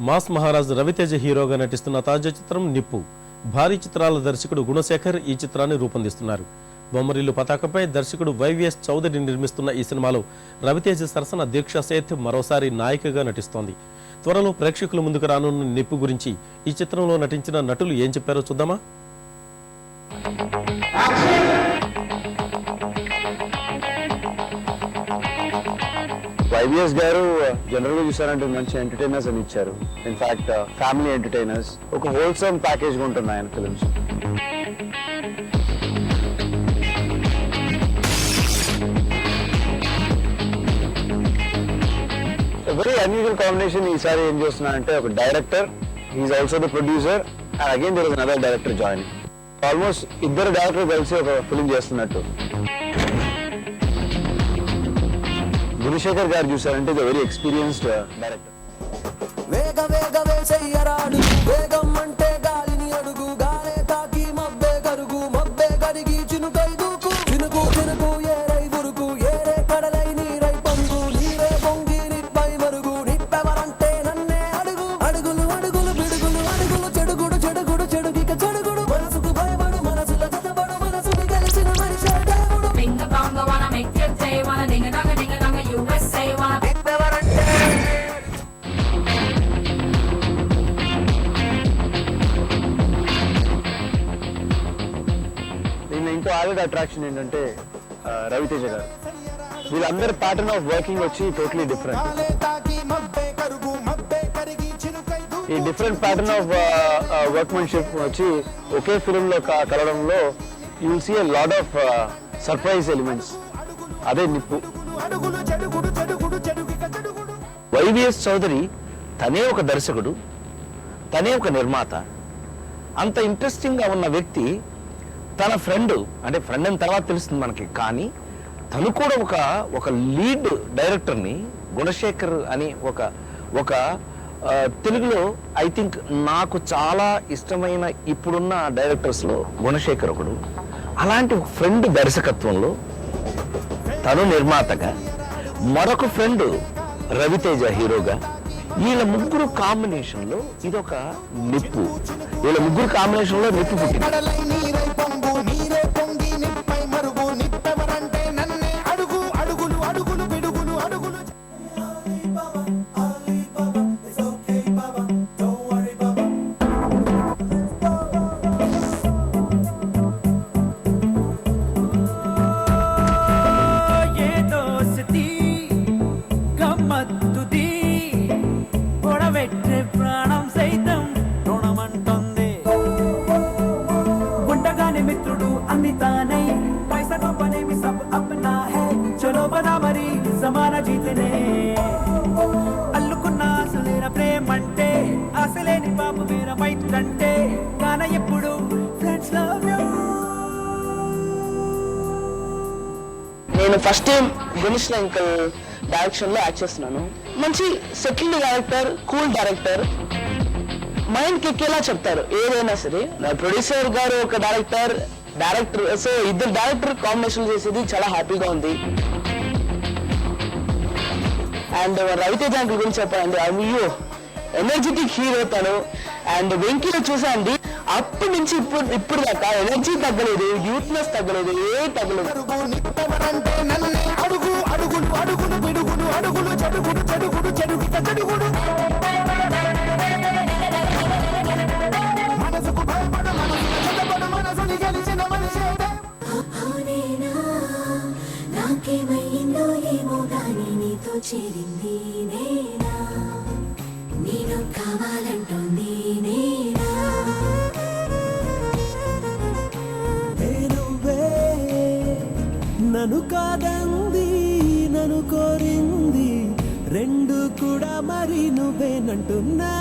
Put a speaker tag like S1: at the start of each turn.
S1: Mass Maharaj Raviteja హీరోగా నటిస్తున్న తాజా చిత్రం నిప్పు. భారీ చిత్రాల దర్శకుడు గుణశేఖర్ ఈ చిత్రాన్ని రూపొందిస్తున్నారు. బొమ్మరిల్లు పతాకంపై దర్శకుడు వైవిఎస్ చౌదరి నిర్మిస్తున్న ఈ సినిమాలో రవితేజ సరసన దీక్ష సేత్ మరోసారి నాయికగా నటిస్తోంది. త్వరలో ప్రేక్షకుల ముందుకు రానున్న నిప్పు గురించి ఈ చిత్రంలో నటించిన నటులు ఏం చెప్పారో చూద్దామా?
S2: వైవిఎస్ గారు uh, జనరల్గా చూసారంటే మంచి ఎంటర్టైనర్స్ అని ఇచ్చారు. ఇన్ఫాక్ట్ ఫ్యామిలీ ఎంటర్టైనర్స్ ఒక హోల్సమ్ ప్యాకేజ్ ఉంటుంది ఆయన ఫిలిమ్స్ వెరీ అన్యూజువల్ కాంబినేషన్ ఈసారి ఏం చేస్తున్నారంటే ఒక director he's also the producer and again there is another director join almost ఇద్దరు డైరెక్టర్ కలిసి ఒక ఫిలిం చేస్తున్నట్టు. గుణశేఖర్ గారు చూసారంటే ద వెరీ ఎక్స్పీరియన్స్డ్ డైరెక్టర్
S3: వేగ వేగ వేసయ్యరాడు. వేగం అంటే
S2: సాలిడ్ అట్రాక్షన్ ఏంటంటే రవితేజ గారు. వీళ్ళందరి ప్యాటర్న్ ఆఫ్ వర్కింగ్ వచ్చి టోటలీ డిఫరెంట్ ఈ డిఫరెంట్ ప్యాటర్న్ ఆఫ్ వర్క్మెన్షిప్ వచ్చి ఒకే ఫిల్మ్లో కలవడంలో you see a of surprise elements అదే నిప్పు.
S4: వైవిఎస్ చౌదరి తనే ఒక దర్శకుడు తనే ఒక నిర్మాత. అంత ఇంట్రెస్టింగ్గా ఉన్న వ్యక్తి తన ఫ్రెండ్ అంటే ఫ్రెండ్ అయిన తర్వాత తెలుస్తుంది మనకి. కానీ తను కూడా ఒక ఒక లీడ్ డైరెక్టర్ని గుణశేఖర్ అని ఒక ఒక తెలుగులో ఐ థింక్ నాకు చాలా ఇష్టమైన ఇప్పుడున్న డైరెక్టర్స్లో గుణశేఖర్ ఒకడు. అలాంటి ఫ్రెండ్ దర్శకత్వంలో తను నిర్మాతగా మరొక ఫ్రెండ్ రవితేజ హీరోగా వీళ్ళ ముగ్గురు కాంబినేషన్లో ఇదొక నిప్పు. వీళ్ళ ముగ్గురు కాంబినేషన్లో నిప్పు పుట్టింది.
S5: ఆశలేని పాప మీర మైత్రంటే గాన ఎప్పుడు ఫ్రెండ్స్ లవ్ యూ
S6: నేను ఫస్ట్ టైం గణేష్ అంకల్ డైరెక్షన్లో యాక్ట్ చేస్తున్నాను. మంచి సెటిల్డ్ డైరెక్టర్ కూల్ డైరెక్టర్ మైండ్కి ఎక్కేలా చెప్తారు? ఏదైనా సరే. నా ప్రొడ్యూసర్ గారు ఒక డైరెక్టర్ డైరెక్టర్ సో ఇద్దరు డైరెక్టర్ కాంబినేషన్ చేసేది చాలా హ్యాపీగా ఉంది. అండ్ రవితేజ అంకుల్ గురించి చెప్పాలండి అయ్యో ఎనర్జెటిక్ హీరో తను. అండ్ వెంకీలో చూసాండి అప్పటి నుంచి ఇప్పుడు ఇప్పుడు దాకా ఎనర్జీ తగ్గలేదు యూత్నెస్ తగ్గలేదు ఏ తగ్గలేదు.
S3: అడుగు నిప్పెవరంటే నన్నే అడుగు అడుగులు అడుగులు పిడుగులు అడుగులు చెడుగుడు చెడుగుడు చెడుగిక చెడుగుడు మనసుకు భయపడు మనసుకు చదపడు మనసుని గెలిచిన మనిషే దేవుడు.
S7: అవునేనా నాకేమయ్యిందో ఏమో గాని నీతో చేరింది.
S5: నన్ను కాదంది నన్ను కోరింది. రెండు కూడా మరి నువ్వేనంటున్నా.